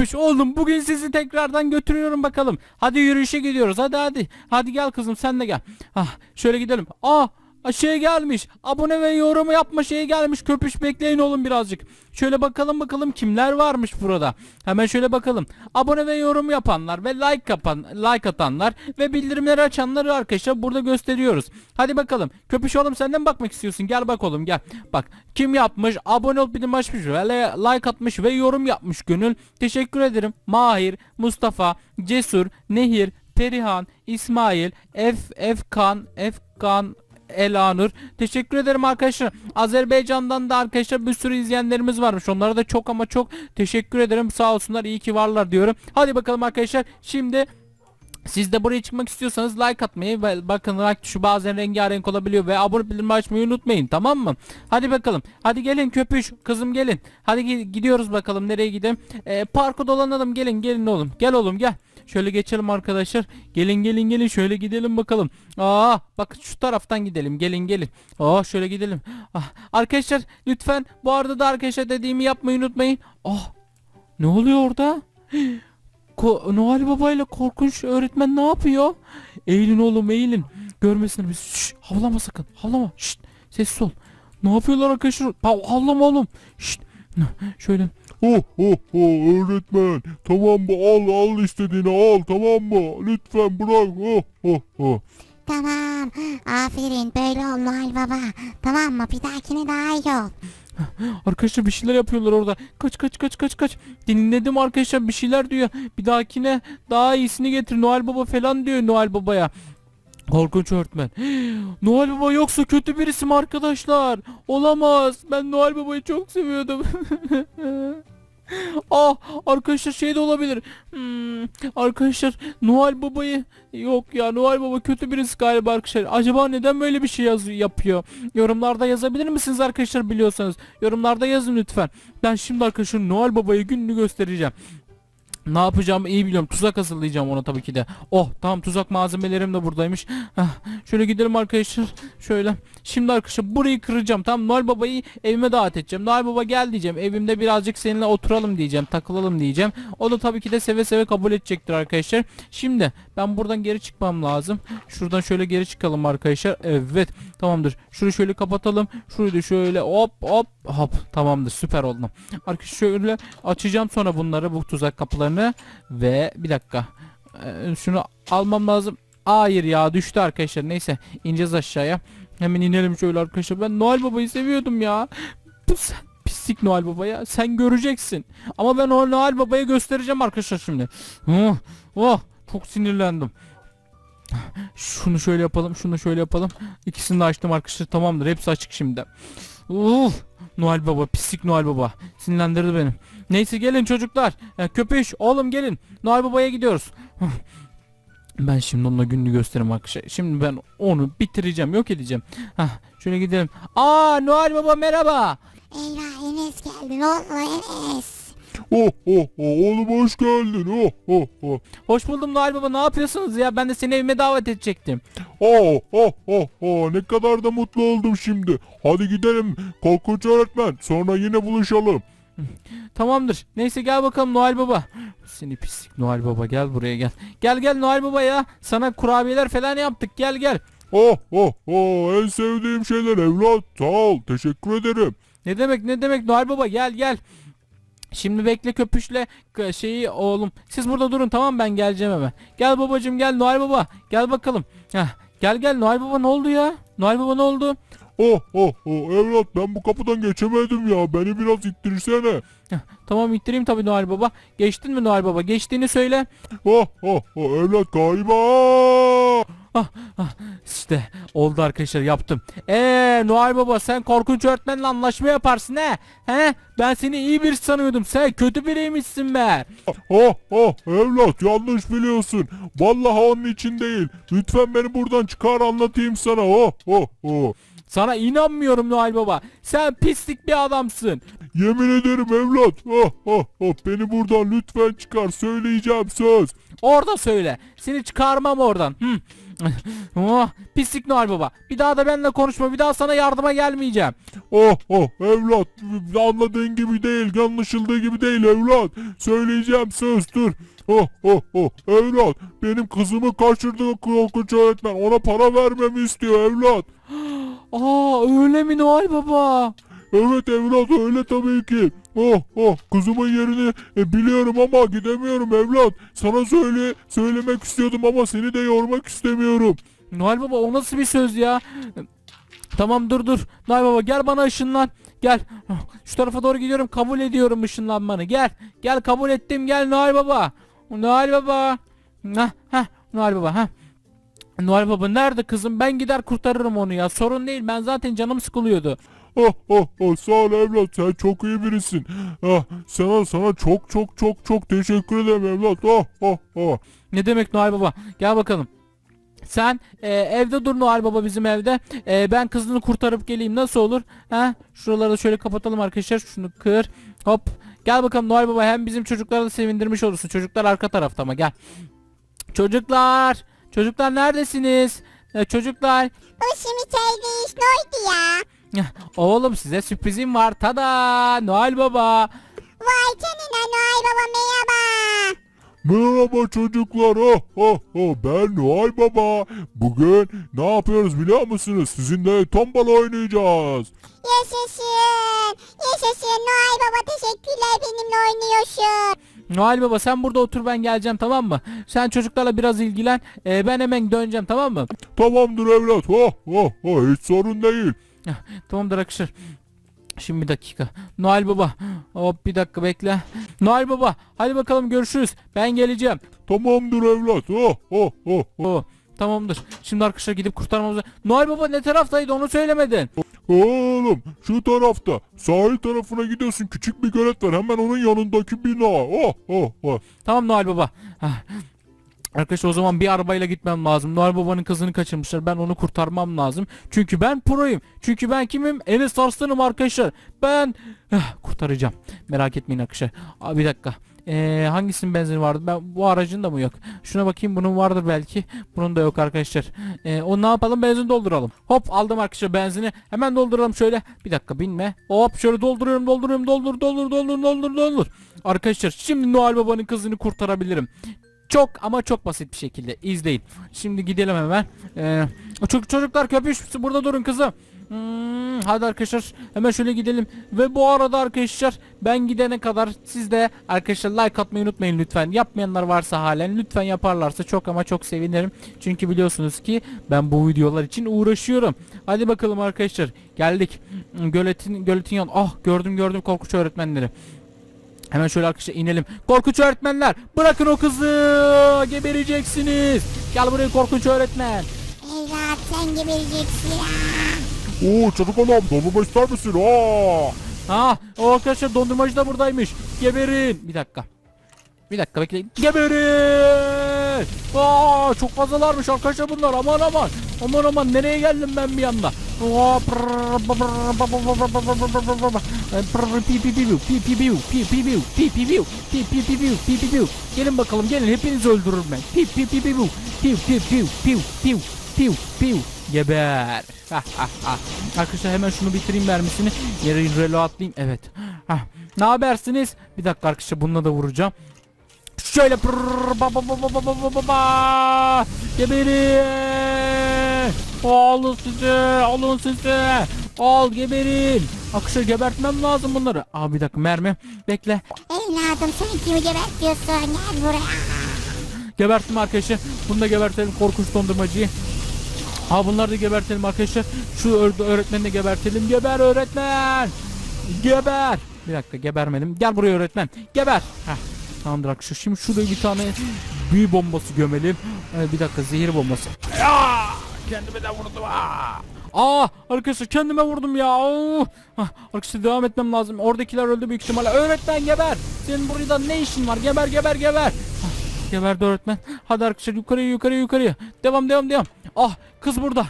Köpüş oğlum bugün sizi tekrardan götürüyorum bakalım. Hadi yürüyüşe gidiyoruz hadi hadi. Hadi gel kızım sen de gel. Ah şöyle gidelim. Aa şey gelmiş. Abone ve yorum yapma şey gelmiş. Köpüş bekleyin oğlum birazcık. Şöyle bakalım bakalım kimler varmış burada. Hemen şöyle bakalım. Abone ve yorum yapanlar ve like yapan, like atanlar ve bildirimleri açanları arkadaşlar burada gösteriyoruz. Hadi bakalım. Köpüş oğlum senden bakmak istiyorsun. Gel bak oğlum gel. Bak kim yapmış? Abone olup bildirim açmış ve like atmış ve yorum yapmış Gönül. Teşekkür ederim. Mahir, Mustafa, Cesur, Nehir, Perihan, İsmail, F, Efkan, Efkan, Elanur. Teşekkür ederim arkadaşlar. Azerbaycan'dan da arkadaşlar bir sürü izleyenlerimiz varmış. Onlara da çok ama çok teşekkür ederim. Sağ olsunlar. iyi ki varlar diyorum. Hadi bakalım arkadaşlar. Şimdi siz de buraya çıkmak istiyorsanız like atmayı ve bakın like tuşu bazen rengarenk olabiliyor ve abone bildirimi açmayı unutmayın tamam mı? Hadi bakalım. Hadi gelin köpüş kızım gelin. Hadi gi- gidiyoruz bakalım nereye gidelim. Ee, parka dolanalım gelin gelin oğlum. Gel oğlum gel. Şöyle geçelim arkadaşlar. Gelin gelin gelin şöyle gidelim bakalım. Aa bak şu taraftan gidelim. Gelin gelin. Aa şöyle gidelim. Ah, arkadaşlar lütfen bu arada da arkadaşlar dediğimi yapmayı unutmayın. Ah ne oluyor orada? Ko Noel Baba ile korkunç öğretmen ne yapıyor? Eğilin oğlum eğilin. Görmesin biz. Şşş, havlama sakın. Havlama. Şşt, sessiz ol. Ne yapıyorlar arkadaşlar? Ha, havlama oğlum. Şşt. Şöyle. Oh oh oh öğretmen. Tamam mı? Al al istediğini al tamam mı? Lütfen bırak. Oh oh oh. Tamam. Aferin böyle ol Noel Baba. Tamam mı? Bir dahakine daha iyi ol. Arkadaşlar bir şeyler yapıyorlar orada. Kaç kaç kaç kaç kaç. Dinledim arkadaşlar bir şeyler diyor. Bir dahakine daha iyisini getir. Noel Baba falan diyor Noel Baba'ya. Korkunç öğretmen. Noel Baba yoksa kötü birisi mi arkadaşlar? Olamaz. Ben Noel Baba'yı çok seviyordum. ah arkadaşlar şey de olabilir. Hmm, arkadaşlar Noel Baba'yı yok ya Noel Baba kötü birisi galiba arkadaşlar. Acaba neden böyle bir şey yaz yapıyor? Yorumlarda yazabilir misiniz arkadaşlar biliyorsanız? Yorumlarda yazın lütfen. Ben şimdi arkadaşlar Noel Baba'yı gününü göstereceğim. Ne yapacağımı iyi biliyorum. Tuzak hazırlayacağım ona tabii ki de. Oh tamam tuzak malzemelerim de buradaymış. Hah, şöyle gidelim arkadaşlar. Şöyle. Şimdi arkadaşlar burayı kıracağım. Tamam Noel Baba'yı evime davet edeceğim. Noel Baba gel diyeceğim. Evimde birazcık seninle oturalım diyeceğim. Takılalım diyeceğim. O da tabii ki de seve seve kabul edecektir arkadaşlar. Şimdi ben buradan geri çıkmam lazım. Şuradan şöyle geri çıkalım arkadaşlar. Evet tamamdır. Şunu şöyle kapatalım. Şurayı da şöyle hop hop hop. Tamamdır süper oldu. Arkadaşlar şöyle açacağım sonra bunları bu tuzak kapılarını ve bir dakika Ee, şunu almam lazım. Hayır ya düştü arkadaşlar. Neyse ineceğiz aşağıya. Hemen inelim şöyle arkadaşlar. Ben Noel Baba'yı seviyordum ya. Sen pislik Noel Baba ya. Sen göreceksin. Ama ben o Noel Baba'ya göstereceğim arkadaşlar şimdi. Oh, oh çok sinirlendim. Şunu şöyle yapalım, şunu şöyle yapalım. İkisini de açtım arkadaşlar. Tamamdır. Hepsi açık şimdi. Uf, Noel Baba, pislik Noel Baba. Sinirlendirdi beni. Neyse gelin çocuklar. Ya, köpüş, oğlum gelin. Noel Baba'ya gidiyoruz. Ben şimdi onunla gününü gösteririm arkadaşlar. Şimdi ben onu bitireceğim, yok edeceğim. Hah, şöyle gidelim. Aa Noel Baba merhaba. Eyvah Enes geldi. Ne oldu Enes? Oh oh oh oğlum hoş geldin. Oh oh oh. Hoş buldum Noel Baba. Ne yapıyorsunuz ya? Ben de seni evime davet edecektim. Oh oh oh oh ne kadar da mutlu oldum şimdi. Hadi gidelim korkunç öğretmen. Sonra yine buluşalım. Tamamdır. Neyse gel bakalım Noel Baba. Seni pislik Noel Baba gel buraya gel. Gel gel Noel Baba ya. Sana kurabiyeler falan yaptık. Gel gel. Oh oh oh en sevdiğim şeyler evlat. Sağ ol teşekkür ederim. Ne demek ne demek Noel Baba gel gel. Şimdi bekle köpüşle şeyi oğlum. Siz burada durun tamam ben geleceğim hemen. Gel babacım gel Noel Baba. Gel bakalım. Heh, gel gel Noel Baba ne oldu ya? Noel Baba ne oldu? Oh oh oh evlat ben bu kapıdan geçemedim ya. Beni biraz ittirsene. Tamam ittireyim tabii Noel Baba. Geçtin mi Noel Baba? Geçtiğini söyle. Oh oh oh evlat galiba. Ah, ah, işte oldu arkadaşlar yaptım. Eee Noel Baba sen korkunç öğretmenle anlaşma yaparsın he? He? Ben seni iyi bir sanıyordum. Sen kötü biriymişsin be. Oh oh evlat yanlış biliyorsun. Vallahi onun için değil. Lütfen beni buradan çıkar anlatayım sana. Oh oh oh. Sana inanmıyorum Noel Baba. Sen pislik bir adamsın. Yemin ederim evlat. Ah, ah, ah. Beni buradan lütfen çıkar. Söyleyeceğim söz. Orada söyle. Seni çıkarmam oradan. Hı. Oh, pislik Noel Baba. Bir daha da benimle konuşma. Bir daha sana yardıma gelmeyeceğim. Oh oh evlat anladığın gibi değil anlaşıldığı gibi değil evlat söyleyeceğim söz dur Oh oh oh evlat benim kızımı kaçırdı korkunç öğretmen ona para vermemi istiyor evlat Aa öyle mi Noel Baba? Evet evlat öyle tabii ki Oh oh kızımın yerini e, biliyorum ama gidemiyorum evlat sana söyle söylemek istiyordum ama seni de yormak istemiyorum Noel Baba o nasıl bir söz ya? Tamam dur dur. Noel Baba gel bana ışınlan. Gel. Şu tarafa doğru gidiyorum. Kabul ediyorum ışınlanmanı. Gel. Gel kabul ettim. Gel Noel Baba. Noel Baba. Hah, hah, Noel Baba. Hah. Noel Baba nerede kızım? Ben gider kurtarırım onu ya. Sorun değil. Ben zaten canım sıkılıyordu. Oh oh oh sağ ol evlat sen çok iyi birisin. Ah, sana sana çok çok çok çok teşekkür ederim evlat. Oh oh oh. Ne demek Noel Baba? Gel bakalım. Sen e, evde dur Noel Baba bizim evde. E, ben kızını kurtarıp geleyim. Nasıl olur? Ha? Şuraları da şöyle kapatalım arkadaşlar. Şunu kır. Hop. Gel bakalım Noel Baba. Hem bizim çocukları da sevindirmiş olursun. Çocuklar arka tarafta ama gel. Çocuklar. Çocuklar neredesiniz? E, çocuklar. Başımı çaydı iş ne oldu ya? Oğlum size sürprizim var. Tada! Noel Baba. Vay canına Noel Baba merhaba. Merhaba çocuklar. Oh oh oh ben Noel Baba. Bugün ne yapıyoruz biliyor musunuz? Sizinle tombala oynayacağız. Yaşasın. Yaşasın Noel Baba teşekkürler benimle oynuyorsun. Noel Baba sen burada otur ben geleceğim tamam mı? Sen çocuklarla biraz ilgilen. E, ben hemen döneceğim tamam mı? Tamamdır evlat. Oh oh oh hiç sorun değil. Tamamdır arkadaşlar. Şimdi bir dakika. Noel Baba. Hop bir dakika bekle. Noel Baba. Hadi bakalım görüşürüz. Ben geleceğim. Tamamdır evlat. Oh oh oh. oh. Oo, tamamdır. Şimdi arkadaşlar gidip kurtarmamız Noel Baba ne taraftaydı onu söylemedin. Oğlum şu tarafta sahil tarafına gidiyorsun küçük bir gölet var hemen onun yanındaki bina. Oh oh oh. Tamam Noel Baba. Hah. Arkadaşlar o zaman bir arabayla gitmem lazım. Noel Baba'nın kızını kaçırmışlar. Ben onu kurtarmam lazım. Çünkü ben proyum. Çünkü ben kimim? Enes Arslan'ım arkadaşlar. Ben Ah, kurtaracağım. Merak etmeyin arkadaşlar. Aa, bir dakika. Ee, hangisinin benzini vardı? Ben bu aracın da mı yok? Şuna bakayım bunun vardır belki. Bunun da yok arkadaşlar. Ee, o ne yapalım? Benzin dolduralım. Hop aldım arkadaşlar benzini. Hemen dolduralım şöyle. Bir dakika binme. Hop şöyle dolduruyorum dolduruyorum doldur doldur doldur doldur doldur. Arkadaşlar şimdi Noel Baba'nın kızını kurtarabilirim. Çok ama çok basit bir şekilde izleyin. Şimdi gidelim hemen. Ee, çocuk çocuklar köpüş burada durun kızım. Hmm, hadi arkadaşlar hemen şöyle gidelim. Ve bu arada arkadaşlar ben gidene kadar siz de arkadaşlar like atmayı unutmayın lütfen. Yapmayanlar varsa halen lütfen yaparlarsa çok ama çok sevinirim. Çünkü biliyorsunuz ki ben bu videolar için uğraşıyorum. Hadi bakalım arkadaşlar geldik. Hmm, Göletin göletin yan. Ah gördüm gördüm korkunç öğretmenleri. Hemen şöyle arkadaşlar inelim. Korkunç öğretmenler bırakın o kızı gebereceksiniz. Gel buraya korkunç öğretmen. Evlat sen gebereceksin. Oo çocuk adam dondurma ister misin? Aa. Ha o arkadaşlar dondurmacı da buradaymış. Geberin. Bir dakika. Bir dakika bekleyin. Geberin. Aa çok fazlalarmış arkadaşlar bunlar. Aman aman. Aman aman nereye geldim ben bir anda. Gelin bakalım gelin hepinizi öldürürüm ben. Pi pi pi biu, piu piu piu piu piu piu piu. Geber. Ha, ha, ha. Arkadaşlar hemen şunu bitireyim mermisini. Yere reloadlayayım. Evet. Hah. Ne habersiniz? Bir dakika arkadaşlar bununla da vuracağım. Şöyle pırrrr, ba ba ba ba ba ba ba ba. Geberin. Alın sizi. Alın sizi. Al geberin. Arkadaşlar gebertmem lazım bunları. Aa bir dakika mermi. Bekle. Evladım sen kimi gebertiyorsun gel buraya. Geberttim arkadaşlar. Bunu da gebertelim korkunç dondurmacıyı. Ha bunları da gebertelim arkadaşlar. Şu öğ- öğretmeni de gebertelim. Geber öğretmen. Geber. Bir dakika gebermedim. Gel buraya öğretmen. Geber. Heh. Tamamdır arkadaşlar. Şimdi şuraya bir tane büyü bombası gömelim. Ee, bir dakika zehir bombası. Ya! Kendime de vurdum. Aa! Aa arkadaşlar kendime vurdum ya. Oo! Ah, arkadaşlar devam etmem lazım. Oradakiler öldü büyük ihtimalle. Öğretmen geber. Senin burada ne işin var? Geber geber geber. Ah, geberdi öğretmen. Hadi arkadaşlar yukarıya yukarıya yukarıya. Devam devam devam. Ah kız burada.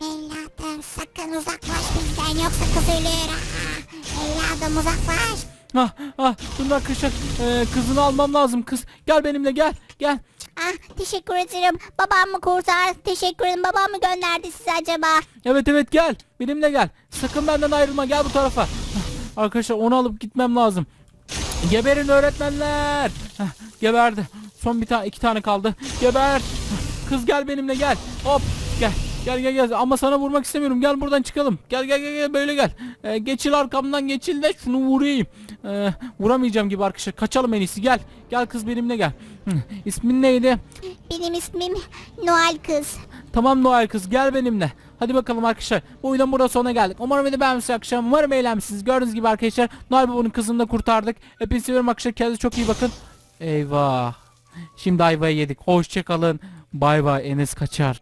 Evladım sakın uzaklaş bizden yoksa kız ölür. Ah, Evladım uzaklaş. Ah ah dur arkadaşlar Ee, kızını almam lazım kız gel benimle gel gel. Ah teşekkür ederim. Babam mı kurtar? Teşekkür ederim. Babam mı gönderdi sizi acaba? Evet evet gel benimle gel sakın benden ayrılma gel bu tarafa. Ah, Arkadaşlar onu alıp gitmem lazım. Geberin öğretmenler. Heh, Geberdi. Son bir tane iki tane kaldı. Geber. Kız gel benimle gel. Hop gel. Gel gel gel ama sana vurmak istemiyorum. Gel buradan çıkalım. Gel gel gel, gel böyle gel. Ee, geçil arkamdan geçil de şunu vurayım. Ee, vuramayacağım gibi arkadaşlar. Kaçalım en iyisi. Gel. Gel kız benimle gel. Hı, İsmin neydi? Benim ismim Noel kız. Tamam Noel kız gel benimle. Hadi bakalım arkadaşlar. Bu oyunun burada sonuna geldik. Umarım video beğenmişsiniz arkadaşlar. Umarım eğlenmişsiniz. Gördüğünüz gibi arkadaşlar Noel kızını da kurtardık. Hepinizi seviyorum arkadaşlar. Kendinize çok iyi bakın. Eyvah. Şimdi ayvayı yedik. Hoşçakalın. Bay bay Enes kaçar.